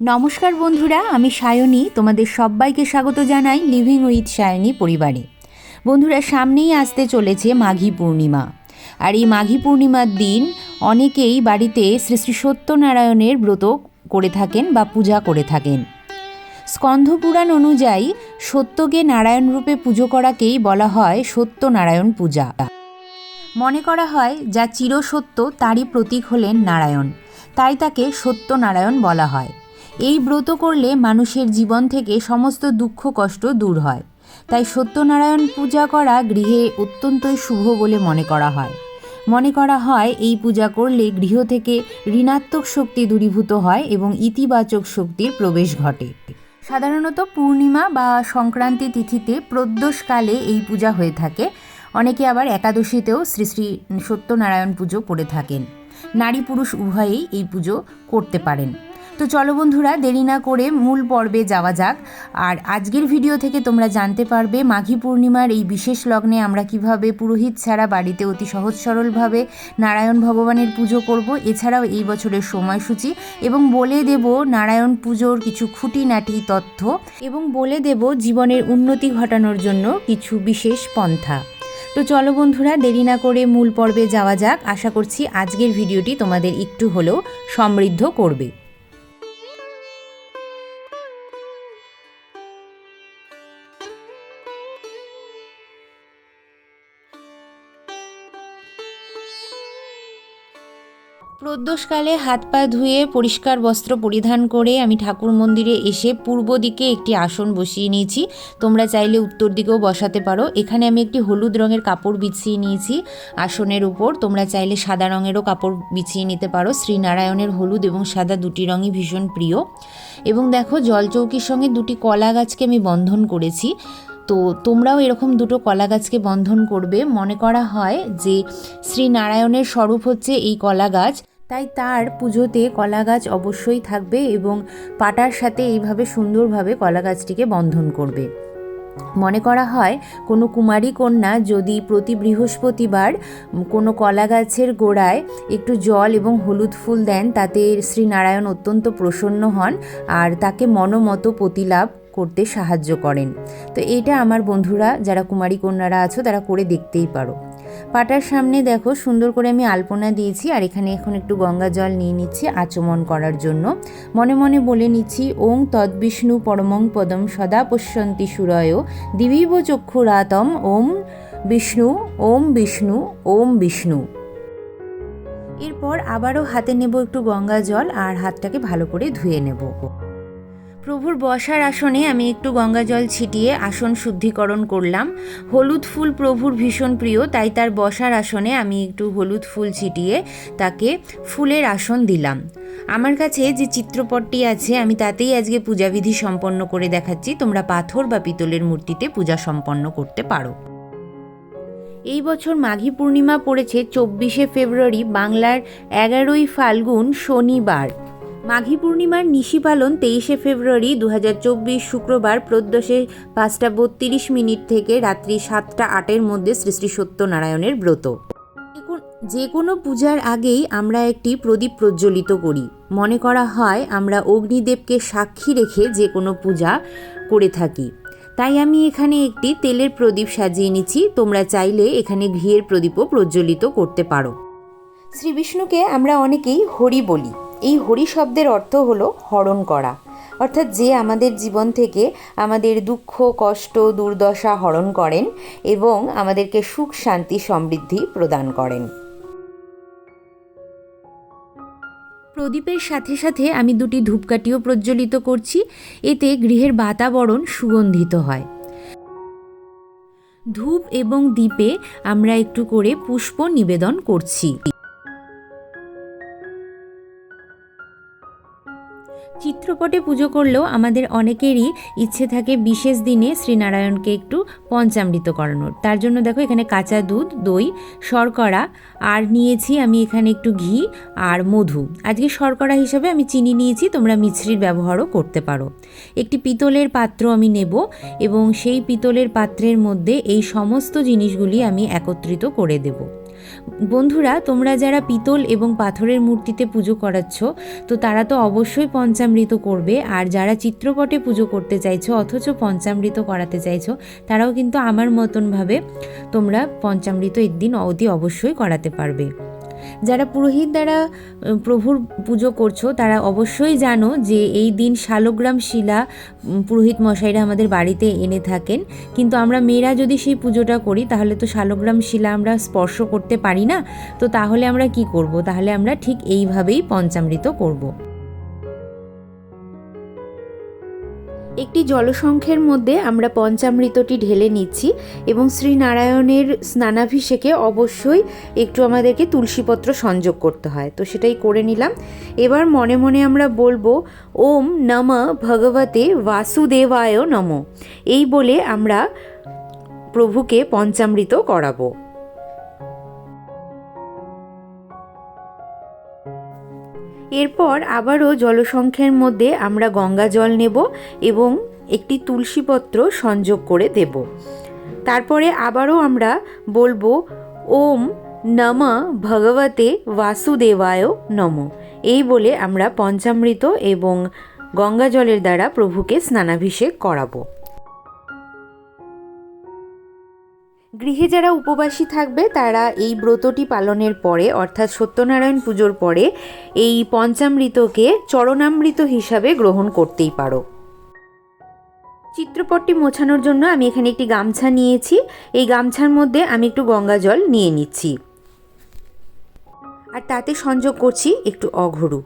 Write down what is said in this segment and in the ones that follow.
নমস্কার বন্ধুরা, আমি সায়নী, তোমাদের সবাইকে স্বাগত জানাই লিভিং উইথ সায়নী পরিবারে। বন্ধুরা, সামনেই আসতে চলেছে মাঘী পূর্ণিমা। আর এই মাঘী পূর্ণিমার দিন অনেকেই বাড়িতে শ্রী শ্রী সত্যনারায়ণের ব্রত করে থাকেন বা পূজা করে থাকেন। স্কন্ধপুরাণ অনুযায়ী সত্যকে নারায়ণ রূপে পুজো করাকেই বলা হয় সত্যনারায়ণ পূজা। মনে করা হয়, যা চিরসত্য তারই প্রতীক হলেন নারায়ণ, তাই তাকে সত্যনারায়ণ বলা হয়। এই ব্রত করলে মানুষের জীবন থেকে সমস্ত দুঃখ, কষ্ট দূর হয়। তাই সত্যনারায়ণ পূজা করা গৃহে অত্যন্তই শুভ বলে মনে করা হয়। মনে করা হয় এই পূজা করলে গৃহ থেকে ঋণাত্মক শক্তি দূরীভূত হয় এবং ইতিবাচক শক্তির প্রবেশ ঘটে। সাধারণত পূর্ণিমা বা সংক্রান্তি তিথিতে প্রদোষকালে এই পূজা হয়ে থাকে। অনেকে আবার একাদশীতেও শ্রী শ্রী সত্যনারায়ণ পুজো করে থাকেন। নারী পুরুষ উভয়েই এই পুজো করতে পারেন। তো চলো বন্ধুরা, দেরি না করে মূল পর্বে যাওয়া যাক। আর আজকের ভিডিও থেকে তোমরা জানতে পারবে মাঘী পূর্ণিমার এই বিশেষ লগ্নে আমরা কীভাবে পুরোহিত ছাড়া বাড়িতে অতি সহজ সরলভাবে নারায়ণ ভগবানের পুজো করব, এছাড়াও এই বছরের সময়সূচি এবং বলে দেব নারায়ণ পুজোর কিছু খুঁটিনাটি তথ্য এবং বলে দেব জীবনের উন্নতি ঘটানোর জন্য কিছু বিশেষ পন্থা। তো চলো বন্ধুরা, দেরি না করে মূল পর্বে যাওয়া যাক। আশা করছি আজকের ভিডিওটি তোমাদের একটু হলেও সমৃদ্ধ করবে। প্রদোষকালে হাত পা ধুয়ে পরিষ্কার বস্ত্র পরিধান করে আমি ঠাকুর মন্দিরে এসে পূর্ব দিকে একটি আসন বসিয়ে নিয়েছি। তোমরা চাইলে উত্তর দিকেও বসাতে পারো। এখানে আমি একটি হলুদ রঙের কাপড় বিছিয়ে নিয়েছি। আসনের উপর তোমরা চাইলে সাদা রঙেরও কাপড় বিছিয়ে নিতে পারো। শ্রীনারায়ণের হলুদ এবং সাদা দুটি রঙই ভীষণ প্রিয়। এবং দেখো, জলচৌকির সঙ্গে দুটি কলা গাছকে আমি বন্ধন করেছি। তো তোমরাও এরকম দুটো কলা গাছকে বন্ধন করবে। মনে করা হয় যে শ্রী নারায়ণের স্বরূপ হচ্ছে এই কলা গাছ। তাই তার পুজোতে কলা গাছ অবশ্যই থাকবে এবং পাটার সাথে এইভাবে সুন্দরভাবে কলা গাছটিকে বন্ধন করবে। মনে করা হয়, কোনো কুমারী কন্যা যদি প্রতি বৃহস্পতিবার কোনো কলা গাছের গোড়ায় একটু জল এবং হলুদ ফুল দেন, তাতে শ্রীনারায়ণ অত্যন্ত প্রসন্ন হন আর তাকে মনোমতো প্রতিলাভ করতে সাহায্য করেন। তো এইটা আমার বন্ধুরা, যারা কুমারী কন্যারা আছো, তারা করে দেখতেই পারো। পাটার সামনে দেখো, সুন্দর করে আমি আলপনা দিয়েছি আর এখানে এখন একটু গঙ্গা জল নিয়ে নিচ্ছি আচমন করার জন্য। মনে মনে বলে নিচ্ছি, ওং তদ্বিষ্ণু পরমং পদম সদা পশ্যন্তি সুরয়, দিবিব চক্ষুরাতম ওম বিষ্ণু ওম বিষ্ণু ওম বিষ্ণু। এরপর আবারও হাতে নেব একটু গঙ্গা জল আর হাতটাকে ভালো করে ধুয়ে নেব। প্রভুর বসার আসনে আমি একটু গঙ্গা জল ছিটিয়ে আসন শুদ্ধিকরণ করলাম। হলুদ ফুল প্রভুর ভীষণ প্রিয়, তাই তার বসার আসনে আমি একটু হলুদ ফুল ছিটিয়ে তাকে ফুলের আসন দিলাম। আমার কাছে যে চিত্রপটটি আছে, আমি তাতেই আজকে পূজাবিধি সম্পন্ন করে দেখাচ্ছি। তোমরা পাথর বা পিতলের মূর্তিতে পূজা সম্পন্ন করতে পারো। এই বছর মাঘী পূর্ণিমা পড়েছে চব্বিশে ফেব্রুয়ারি, বাংলার এগারোই ফাল্গুন শনিবার। মাঘী পূর্ণিমার নিশি পালন তেইশে ফেব্রুয়ারি দু হাজার চব্বিশ শুক্রবার প্রদ্যোষে পাঁচটা বত্রিশ মিনিট থেকে রাত্রি সাতটা আটের মধ্যে শ্রী শ্রী সত্যনারায়ণের ব্রত। যে কোনো পূজার আগেই আমরা একটি প্রদীপ প্রজ্বলিত করি। মনে করা হয় আমরা অগ্নিদেবকে সাক্ষী রেখে যে কোনো পূজা করে থাকি। তাই আমি এখানে একটি তেলের প্রদীপ সাজিয়ে নিচ্ছি। তোমরা চাইলে এখানে ঘিয়ের প্রদীপও প্রজ্বলিত করতে পারো। শ্রী বিষ্ণুকে আমরা অনেকেই হরি বলি। এই হরি শব্দের অর্থ হলো হরণ করা। অর্থাৎ যে আমাদের জীবন থেকে আমাদের দুঃখ, কষ্ট, দুর্দশা হরণ করেন এবং আমাদেরকে সুখ, শান্তি, সমৃদ্ধি প্রদান করেন। প্রদীপের সাথে সাথে আমি দুটি ধূপকাঠিও প্রজ্বলিত করছি। এতে গৃহের বাতাবরণ সুগন্ধিত হয়। ধূপ এবং দ্বীপে আমরা একটু করে পুষ্প নিবেদন করছি। চিত্রপটে পুজো করলেও আমাদের অনেকেরই ইচ্ছে থাকে বিশেষ দিনে শ্রীনারায়ণকে একটু পঞ্চামৃত করানোর। তার জন্য দেখো এখানে কাঁচা দুধ, দই, শর্করা, আর নিয়েছি আমি এখানে একটু ঘি আর মধু। আজকে শর্করা হিসাবে আমি চিনি নিয়েছি, তোমরা মিছরির ব্যবহারও করতে পারো। একটি পিতলের পাত্র আমি নেব এবং সেই পিতলের পাত্রের মধ্যে এই সমস্ত জিনিসগুলি আমি একত্রিত করে দেবো। বন্ধুরা, তোমরা যারা পিতল এবং পাথরের মূর্তিতে পুজো করাচ্ছ, তো তারা তো অবশ্যই পঞ্চামৃত করবে। আর যারা চিত্রপটে পুজো করতে চাইছো, অথচ পঞ্চামৃত করাতে চাইছো, তারাও কিন্তু আমার মতনভাবে তোমরা পঞ্চামৃত একদিন অতি অবশ্যই করাতে পারবে। যারা পুরোহিত দ্বারা প্রভুর পুজো করছ, তারা অবশ্যই জানো যে এই দিন শালগ্রাম শিলা পুরোহিত মশাইরা আমাদের বাড়িতে এনে থাকেন। কিন্তু আমরা মেয়েরা যদি সেই পুজোটা করি, তাহলে তো শালগ্রাম শিলা আমরা স্পর্শ করতে পারি না। তো তাহলে আমরা কি করব? তাহলে আমরা ঠিক এইভাবেই পঞ্চামৃত করব। একটি জলসংখ্যের মধ্যে আমরা পঞ্চামৃতটি ঢেলে নিচ্ছি এবং শ্রীনারায়ণের স্নানাভিষেকে অবশ্যই একটু আমাদেরকে তুলসীপত্র সংযোগ করতে হয়। তো সেটাই করে নিলাম। এবার মনে মনে আমরা বলব, ওম নম ভগবতে বাসুদেবায় নম। এই বলে আমরা প্রভুকে পঞ্চামৃত করাবো। এরপর আবারও জলসংখ্যের মধ্যে আমরা গঙ্গা জল নেব এবং একটি তুলসীপত্র সংযোগ করে দেব। তারপরে আবারও আমরা বলব, ওম নম ভগবতে বাসুদেবায় নম। এই বলে আমরা পঞ্চামৃত এবং গঙ্গা জলের দ্বারা প্রভুকে স্নানাভিষেক করাবো। গৃহে যারা উপবাসী থাকবে, তারা এই ব্রতটি পালনের পরে, অর্থাৎ সত্যনারায়ণ পুজোর পরে, এই পঞ্চামৃতকে চরণামৃত হিসাবে গ্রহণ করতেই পারো। চিত্রপটটি মোছানোর জন্য আমি এখানে একটি গামছা নিয়েছি। এই গামছার মধ্যে আমি একটু গঙ্গা জল নিয়ে নিচ্ছি। আর তাতে সংযোগ করছি একটু অঘরু।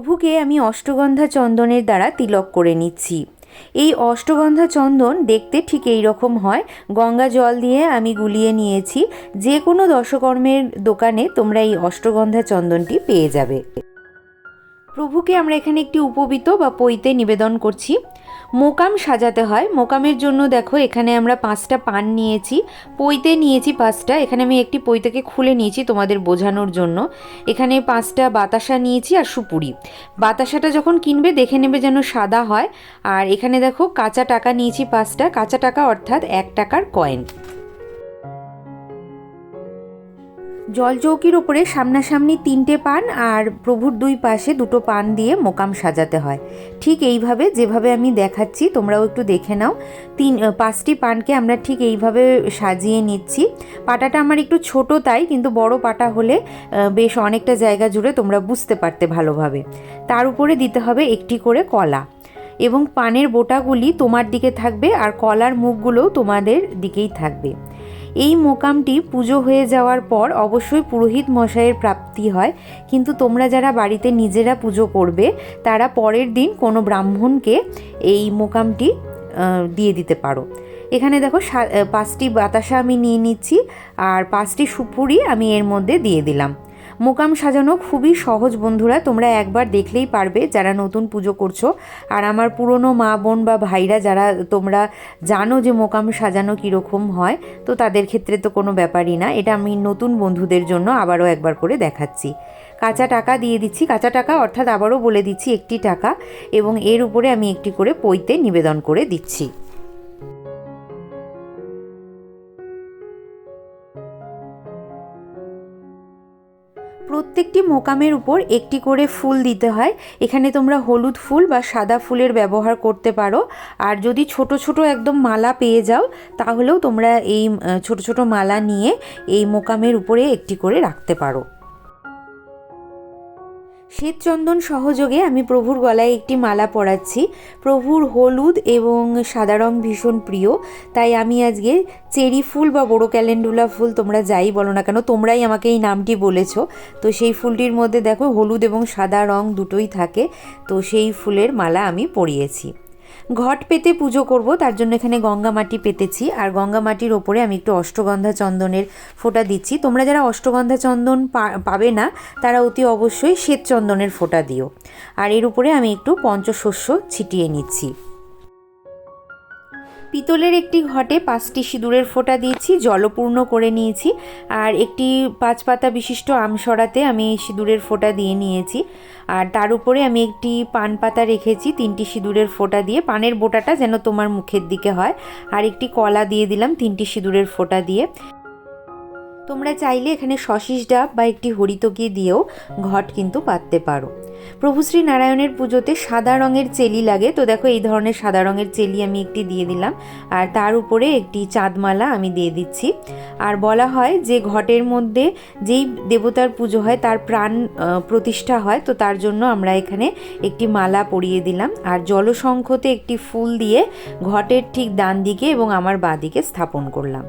প্রভুকে আমি অষ্টগন্ধা চন্দনের দ্বারা তিলক করে নিচ্ছি। এই অষ্টগন্ধা চন্দন দেখতে ঠিক এই রকম হয়। গঙ্গা জল দিয়ে আমি গুলিয়ে নিয়েছি। যে কোনো দশকর্মের দোকানে তোমরা এই অষ্টগন্ধা চন্দনটি পেয়ে যাবে। প্রভুকে আমরা এখানে একটি উপবিত বা পইতে নিবেদন করছি। মোকাম সাজাতে হয়। মোকামের জন্য দেখো, এখানে আমরা পাঁচটা পান নিয়েছি। পইতে নিয়েছি পাঁচটা। এখানে আমি একটি পইতেকে খুলে নিয়েছি তোমাদের বোঝানোর জন্য। এখানে পাঁচটা বাতাসা নিয়েছি আর সুপুরি। বাতাসাটা যখন কিনবে, দেখে নেবে যেন সাদা হয়। আর এখানে দেখো, কাঁচা টাকা নিয়েছি পাঁচটা। কাঁচা টাকা অর্থাৎ এক টাকার কয়েন জলচৌকির ওপরে সামনাসামনি তিনটে পান আর প্রভুর দুই পাশে দুটো পান দিয়ে মোকাম সাজাতে হয়। ঠিক এইভাবে যেভাবে আমি দেখাচ্ছি, তোমরাও একটু দেখে নাও। তিন পাঁচটি পানকে আমরা ঠিক এইভাবে সাজিয়ে নিচ্ছি। পাটাটা আমার একটু ছোট তাই, কিন্তু বড় পাটা হলে বেশ অনেকটা জায়গা জুড়ে তোমরা বুঝতে পারতে ভালোভাবে। তার উপরে দিতে হবে একটি করে কলা এবং পানের বোটাগুলি তোমার দিকে থাকবে আর কলার মুখগুলোও তোমাদের দিকেই থাকবে। এই মোকামটি পুজো হয়ে যাওয়ার পর অবশ্যই পুরোহিত মশাইয়ের প্রাপ্তি হয়। কিন্তু তোমরা যারা বাড়িতে নিজেরা পুজো করবে, তারা পরের দিন কোনো ব্রাহ্মণকে এই মোকামটি দিয়ে দিতে পারো। এখানে দেখো পাঁচটি বাতাসা আমি নিয়ে নিচ্ছি, আর পাঁচটি সুপুরি আমি এর মধ্যে দিয়ে দিলাম। মোকাম সাজানো খুবই সহজ, বন্ধুরা। তোমরা একবার দেখলেই পারবে যারা নতুন পুজো করছ। আর আমার পুরনো মা, বোন বা ভাইরা যারা, তোমরা জানো যে মোকাম সাজানো কীরকম হয়, তো তাদের ক্ষেত্রে তো কোনো ব্যাপারই না। এটা আমি নতুন বন্ধুদের জন্য আবারও একবার করে দেখাচ্ছি। কাঁচা টাকা দিয়ে দিচ্ছি। কাঁচা টাকা অর্থাৎ আবারও বলে দিচ্ছি একটি টাকা এবং এর উপরে আমি একটি করে পইতে নিবেদন করে দিচ্ছি। প্রত্যেকটি মোকামের উপর একটি করে ফুল দিতে হয়। এখানে তোমরা হলুদ ফুল বা সাদা ফুলের ব্যবহার করতে পারো। আর যদি ছোট ছোট একদম মালা পেয়ে যাও, তাহলেও তোমরা এই ছোট ছোট মালা নিয়ে এই মোকামের উপরে একটি করে রাখতে পারো। শ্বেতচন্দন সহযোগে আমি প্রভুর গলায় একটি মালা পরাচ্ছি। প্রভুর হলুদ এবং সাদা রং ভীষণ প্রিয়। তাই আমি আজকে চেরি ফুল বা বড়ো ক্যালেন্ডুলা ফুল তোমরা যাই বলো না কেন, তোমরাই আমাকে এই নামটি বলেছ। তো সেই ফুলটির মধ্যে দেখো হলুদ এবং সাদা রং দুটোই থাকে। তো সেই ফুলের মালা আমি পরিয়েছি। ঘট পেতে পুজো করব, তার জন্য এখানে গঙ্গা মাটি পেতেছি। আর গঙ্গা মাটির ওপরে আমি একটু অষ্টগন্ধা চন্দনের ফোঁটা দিচ্ছি। তোমরা যারা অষ্টগন্ধা চন্দন পাবে না, তারা অতি অবশ্যই শ্বেত চন্দনের ফোঁটা দিও। আর এর উপরে আমি একটু পঞ্চশস্য ছিটিয়ে নিচ্ছি। পিতলের একটি ঘটে, পাঁচটি সিঁদুরের ফোঁটা দিয়েছি, জলপূর্ণ করে নিয়েছি আর একটি পাঁচ পাতা বিশিষ্ট আম সরাতে আমি সিঁদুরের ফোঁটা দিয়ে নিয়েছি। আর তার উপরে আমি একটি পান পাতা রেখেছি, তিনটি সিঁদুরের ফোঁটা দিয়ে। পানের বোটাটা যেন তোমার মুখের দিকে হয়। আর একটি কলা দিয়ে দিলাম তিনটি সিঁদুরের ফোঁটা দিয়ে। তোমরা চাইলে এখানে শশিস ডাব বা একটি হরিতকি দিয়েও ঘট কিন্তু পাততে পারো। প্রভু শ্রী নারায়ণের পুজোতে সাদা রঙের চেলি লাগে। তো দেখো, এই ধরনের সাদা রঙের চেলি আমি একটি দিয়ে দিলাম। আর তার উপরে একটি চাঁদমালা আমি দিয়ে দিচ্ছি। আর বলা হয় যে ঘটের মধ্যে যেই দেবতার পুজো হয়, তার প্রাণ প্রতিষ্ঠা হয়, তো তার জন্য আমরা এখানে একটি মালা পরিয়ে দিলাম। আর জলশঙ্খতে একটি ফুল দিয়ে ঘটের ঠিক ডান দিকে এবং আমার বাঁ দিকে স্থাপন করলাম।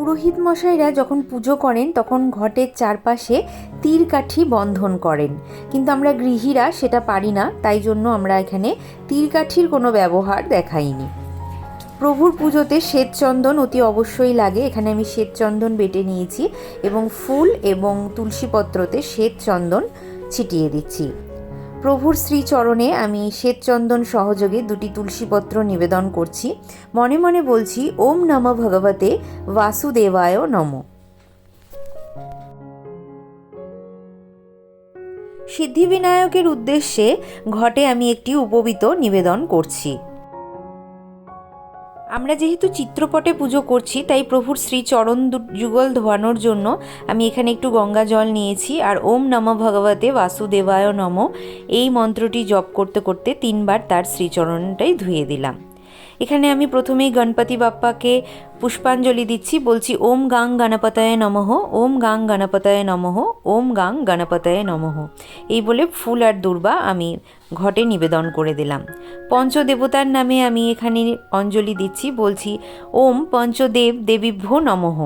পুরোহিত মশাইরা যখন পুজো করেন, তখন ঘটের চারপাশে তীর কাঠি বন্ধন করেন। কিন্তু আমরা গৃহীরা সেটা পারি না, তাই জন্য আমরা এখানে তীর কাঠির কোনো ব্যবহার দেখাইনি। প্রভুর পুজোতে শ্বেতচন্দন অতি অবশ্যই লাগে। এখানে আমি শ্বেতচন্দন বেটে নিয়েছি এবং ফুল এবং তুলসীপত্রতে শ্বেতচন্দন ছিটিয়ে দিচ্ছি। প্রভুর শ্রীচরণে আমি শ্বেতচন্দন সহযোগে দুটি তুলসীপত্র নিবেদন করছি। মনে মনে বলছি, ওম নম ভগবতে বাসুদেবায় নম। সিদ্ধিবিনায়কের উদ্দেশ্যে ঘটে আমি একটি উপবিত নিবেদন করছি। আমরা যেহেতু চিত্রপটে পুজো করছি, তাই প্রভুর শ্রীচরণ যুগল ধোয়ানোর জন্য আমি এখানে একটু গঙ্গা জল নিয়েছি আর ওম নম ভগবতে বাসুদেবায় নম। এই মন্ত্রটি জপ করতে করতে তিনবার তার শ্রীচরণটাই ধুয়ে দিলাম। এখানে আমি প্রথমেই গণপতি বাপ্পাকে পুষ্পাঞ্জলি দিচ্ছি, বলছি, ওম গাং গণপতায় নমঃ, ওম গাং গণপতায় নমঃ, ওম গাং গণপতায় নমঃ। এই বলে ফুল আর দুর্বা আমি ঘটে নিবেদন করে দিলাম। পঞ্চদেবতার নামে আমি এখানে অঞ্জলি দিচ্ছি, বলছি, ওম পঞ্চদেব দেবীভ্যো নমঃ।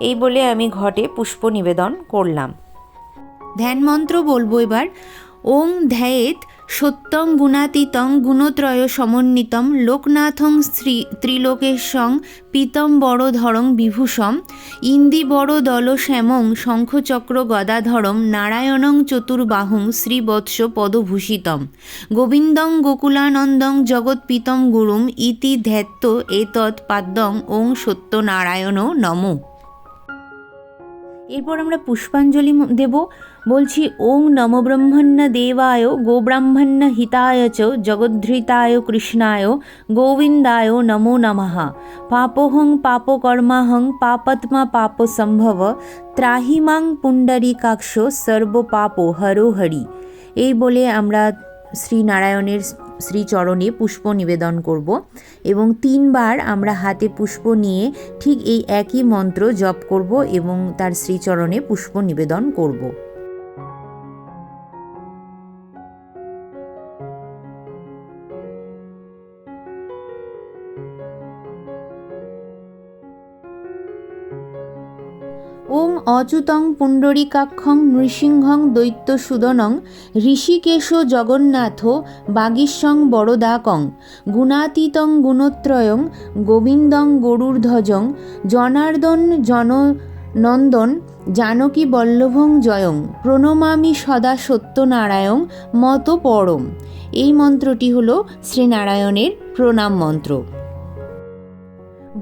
এই বলে আমি ঘটে পুষ্প নিবেদন করলাম। ধ্যান মন্ত্র বলব এবার ওং ধ্যায়েত সত্যং গুণাতীতং গুণত্রয় সমন্বিতম লোকনাথং শ্রী ত্রিলোকেশং পীতম বড়ধরং বিভূষম ইন্দি বড় দল শ্যামং শঙ্খচক্র গদাধরম নারায়ণং চতুর্বাহুং শ্রীবৎস পদভূষিতম গোবিন্দং গোকুলানন্দং জগৎপিতম গুরুম ইতি ধ্যাত্ত এতৎ পাদ্যং ওং সত্যনারায়ণ নমঃ। এরপর আমরা পুষ্পাঞ্জলি দেব। বলছি, ওং নমব্রহ্মণ্য দেবায় গোব্রাহ্মণ্য হিতায় চ, জগদ্ধৃতায় কৃষ্ণায়, গোবিন্দায় নমো নমঃ। পাপোহং পাপকর্মাহং পাপত্মা পাপ সম্ভব ত্রাহিমাং পুণ্ডরীকাক্ষ সর্বপাপ হরো হরি। এই বলে আমরা শ্রীনারায়ণের শ্রীচরণে পুষ্প নিবেদন করব এবং তিনবার আমরা হাতে পুষ্প নিয়ে ঠিক এই একই মন্ত্র জপ করব এবং তার শ্রীচরণে পুষ্প নিবেদন করব। অচ্যুতং পুণ্ডরীকাক্ষং নৃসিংহং দৈত্যসুদনং ঋষিকেশ জগন্নাথ বাগীশ্বং বরদাকং গুণাতীতং গুণত্রয়ং গোবিন্দং গরুর্ধ্বজং জনার্দন জননন্দন জানকী বল্লভং জয়ং প্রণমামি সদা সত্যনারায়ণ মত পরম এই মন্ত্রটি হল শ্রীনারায়ণের প্রণাম মন্ত্র।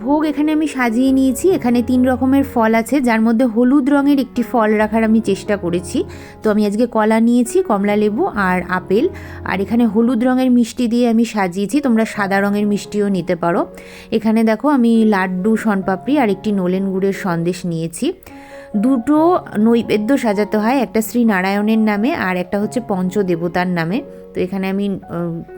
ভোগ এখানে আমি সাজিয়ে নিয়েছি। এখানে তিন রকমের ফল আছে, যার মধ্যে হলুদ রঙের একটি ফল রাখার আমি চেষ্টা করেছি। তো আমি আজকে কলা নিয়েছি, কমলা লেবু আর আপেল। আর এখানে হলুদ রঙের মিষ্টি দিয়ে আমি সাজিয়েছি, তোমরা সাদা রঙের মিষ্টিও নিতে পারো। এখানে দেখো আমি লাড্ডু, শনপাপড়ি আর একটি নোলেন গুড়ের সন্দেশ নিয়েছি। দুটো নৈবেদ্য সাজাতে হয়, একটা শ্রী নারায়ণের নামে আর একটা হচ্ছে পঞ্চদেবতার নামে। তো এখানে আমি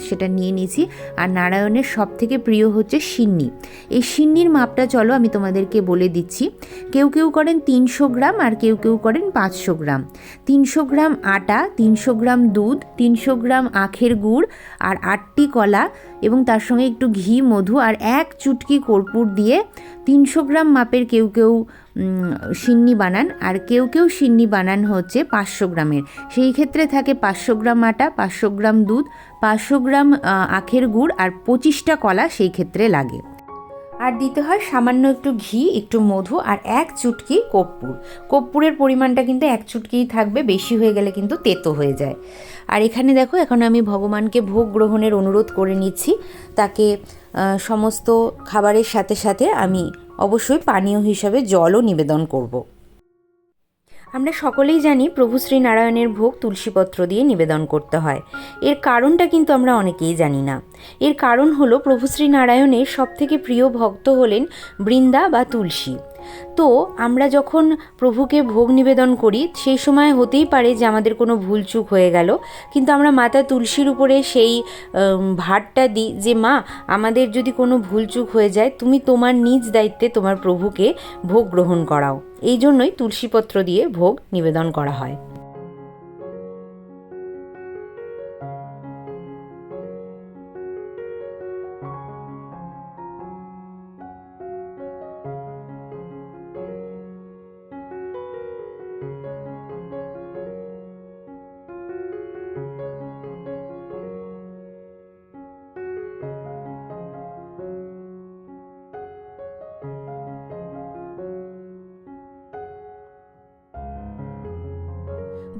সেটা নিয়ে নিয়েছি। আর নারায়ণের সব থেকে প্রিয় হচ্ছে সিন্নি। এই সিন্নির মাপটা চলো আমি তোমাদেরকে বলে দিচ্ছি। কেউ কেউ করেন তিনশো গ্রাম আর কেউ কেউ করেন পাঁচশো গ্রাম। তিনশো গ্রাম আটা, তিনশো গ্রাম দুধ, তিনশো গ্রাম আখের গুড় আর আটটি কলা এবং তার সঙ্গে একটু ঘি, মধু আর এক চুটকি কর্পূর দিয়ে তিনশো গ্রাম মাপের কেউ কেউ সিন্নি বানান। আর কেউ কেউ সিন্নি বানান হচ্ছে পাঁচশো গ্রামের। সেই ক্ষেত্রে থাকে পাঁচশো গ্রাম আটা, পাঁচশো গ্রাম দুধ, পাঁচশো গ্রাম আখের গুড় আর পঁচিশটা কলা সেই ক্ষেত্রে লাগে। আর দিতে হয় সামান্য একটু ঘি, একটু মধু আর এক চুটকি কর্পূর। কর্পূরের পরিমাণটা কিন্তু এক চুটকিই থাকবে, বেশি হয়ে গেলে কিন্তু তেতো হয়ে যায়। আর এখানে দেখো, এখন আমি ভগবানকে ভোগ গ্রহণের অনুরোধ করে নিচ্ছি। তাকে সমস্ত খাবারের সাথে সাথে আমি অবশ্যই পানীয় হিসাবে জলও নিবেদন করব। আমরা সকলেই জানি প্রভু শ্রীনারায়ণের ভোগ তুলসীপত্র দিয়ে নিবেদন করতে হয়। এর কারণটা কিন্তু আমরা অনেকেই জানি না। এর কারণ হলো প্রভু শ্রীনারায়ণের সবথেকে প্রিয় ভক্ত হলেন বৃন্দা বা তুলসী। তো আমরা যখন প্রভুকে ভোগ নিবেদন করি, সেই সময় হতেই পারে যে আমাদের কোনো ভুলচুক হয়ে গেল। কিন্তু আমরা মাতা তুলসীর উপরে সেই ভারটা দিই যে, মা, আমাদের যদি কোনো ভুলচুক হয়ে যায়, তুমি তোমার নিজ দায়িত্বে তোমার প্রভুকে ভোগ গ্রহণ করাও। এই জন্যই তুলসীপত্র দিয়ে ভোগ নিবেদন করা হয়।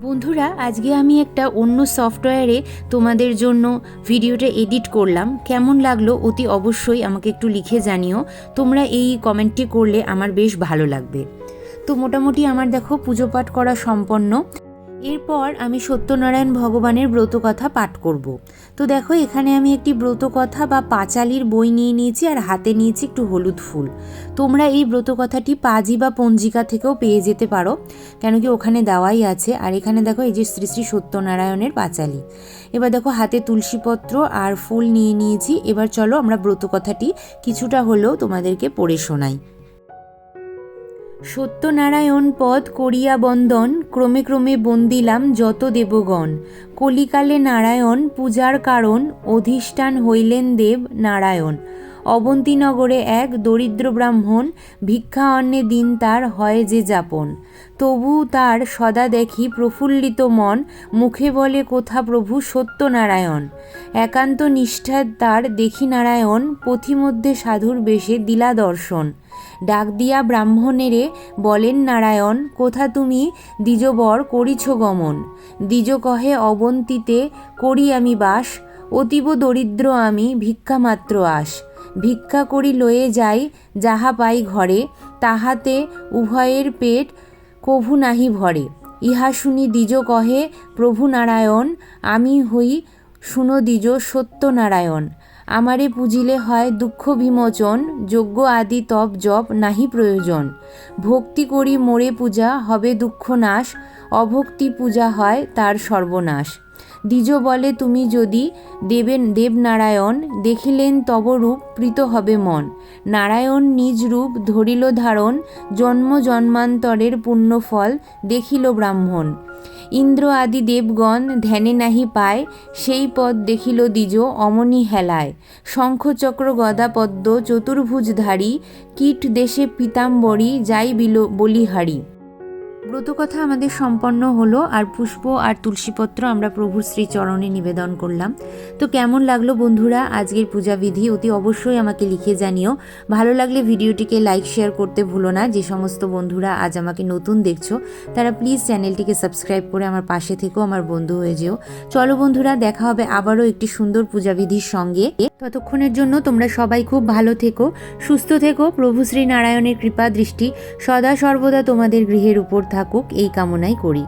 বন্ধুরা, আজকে আমি একটা অন্য সফটওয়্যারে তোমাদের জন্য ভিডিওটা এডিট করলাম। কেমন লাগল অতি অবশ্যই আমাকে একটু লিখে জানিও। তোমরা এই কমেন্টটি করলে আমার বেশ ভালো লাগবে। তো মোটামুটি আমার দেখো পুজো পাঠ করা সম্পন্ন। এরপর আমি সত্যনারায়ণ ভগবানের ব্রতকথা পাঠ করব। তো দেখো, এখানে আমি একটি ব্রতকথা বা পাঁচালির বই নিয়ে নিয়েছি আর হাতে নিয়েছি একটু হলুদ ফুল। তোমরা এই ব্রতকথাটি পাজি বা পঞ্জিকা থেকেও পেয়ে যেতে পারো, কেন কি ওখানে দেওয়াই আছে। আর এখানে দেখো, এই যে শ্রী শ্রী সত্যনারায়ণের পাঁচালি। এবার দেখো, হাতে তুলসীপত্র আর ফুল নিয়ে নিয়েছি। এবার চলো আমরা ব্রতকথাটি কিছুটা হলেও তোমাদেরকে পড়ে শোনাই। সত্যনারায়ণ পদ করিয়া বন্দন, ক্রমে ক্রমে বন্দিলাম যত দেবগণ। কলিকালে নারায়ণ, পূজার কারণ অধিষ্ঠান হইলেন দেব নারায়ণ। অবন্তীনগরে এক দরিদ্র ব্রাহ্মণ, ভিক্ষা অন্নে দিন তার হয় যে যাপন। তবু তার সদা দেখি প্রফুল্লিত মন, মুখে বলে কোথা প্রভু সত্যনারায়ণ। একান্ত নিষ্ঠার তার দেখি নারায়ণ, পথিমধ্যে সাধুর বেশে দিলা দর্শন। ডাক দিয়া ব্রাহ্মণেরে বলেন নারায়ণ, কোথা তুমি দ্বিজবর করিছ গমন? দ্বিজ কহে অবন্তিতে, করি আমি বাস, অতীব দরিদ্র আমি, ভিক্ষা মাত্র আস। ভিক্ষা করি লয়ে যাই, যাহা পাই ঘরে, তাহাতে উভয়ের পেট কভু নাহি ভরে। ইহা শুনি দ্বিজ কহে, প্রভু নারায়ণ, আমি হই, শুনো দ্বিজ সত্যনারায়ণ আমারে পুজিলে হয় দুঃখ বিমোচন, যজ্ঞ আদি তপ জপ নাহি প্রয়োজন। ভক্তি করি মোরে পূজা, হবে দুঃখ নাশ, অভক্তি পূজা হয় তার সর্বনাশ। দ্বিজ বলে, তুমি যদি দেবেন, দেবনারায়ণ, দেখিলেন তব রূপ প্রীত হবে মন। নারায়ণ নিজ রূপ ধরিল ধারণ, জন্ম জন্মান্তরের পুণ্যফল দেখিল ব্রাহ্মণ। ইন্দ্র আদি দেবগণ ধ্যানে নাহি পায়, সেই পদ দেখিল দ্বিজ অমনি হেলায়। শঙ্খচক্র গদা পদ্ম চতুর্ভুজধারী, কীট দেশে পিতাম্বরী, যাই বিল, বলিহারি। ব্রতকথা আমাদের সম্পন্ন হলো আর পুষ্প আর তুলসীপত্র আমরা প্রভুর শ্রীচরণে নিবেদন করলাম। তো কেমন লাগল বন্ধুরা আজকের পূজাবিধি অতি অবশ্যই আমাকে লিখে জানিও। ভালো লাগলে ভিডিওটিকে লাইক শেয়ার করতে ভুলো না। যে সমস্ত বন্ধুরা আজ আমাকে নতুন দেখছ, তারা প্লিজ চ্যানেলটিকে সাবস্ক্রাইব করে আমার পাশে থেকেও আমার বন্ধু হয়ে যেও। চলো বন্ধুরা, দেখা হবে আবারও একটি সুন্দর পূজাবিধির সঙ্গে। ততক্ষণের জন্য তোমরা সবাই খুব ভালো থেকো, সুস্থ থেকো। প্রভু শ্রী নারায়ণের কৃপা দৃষ্টি সদা সর্বদা তোমাদের গৃহের উপর থাকুক এই কামনাই করি।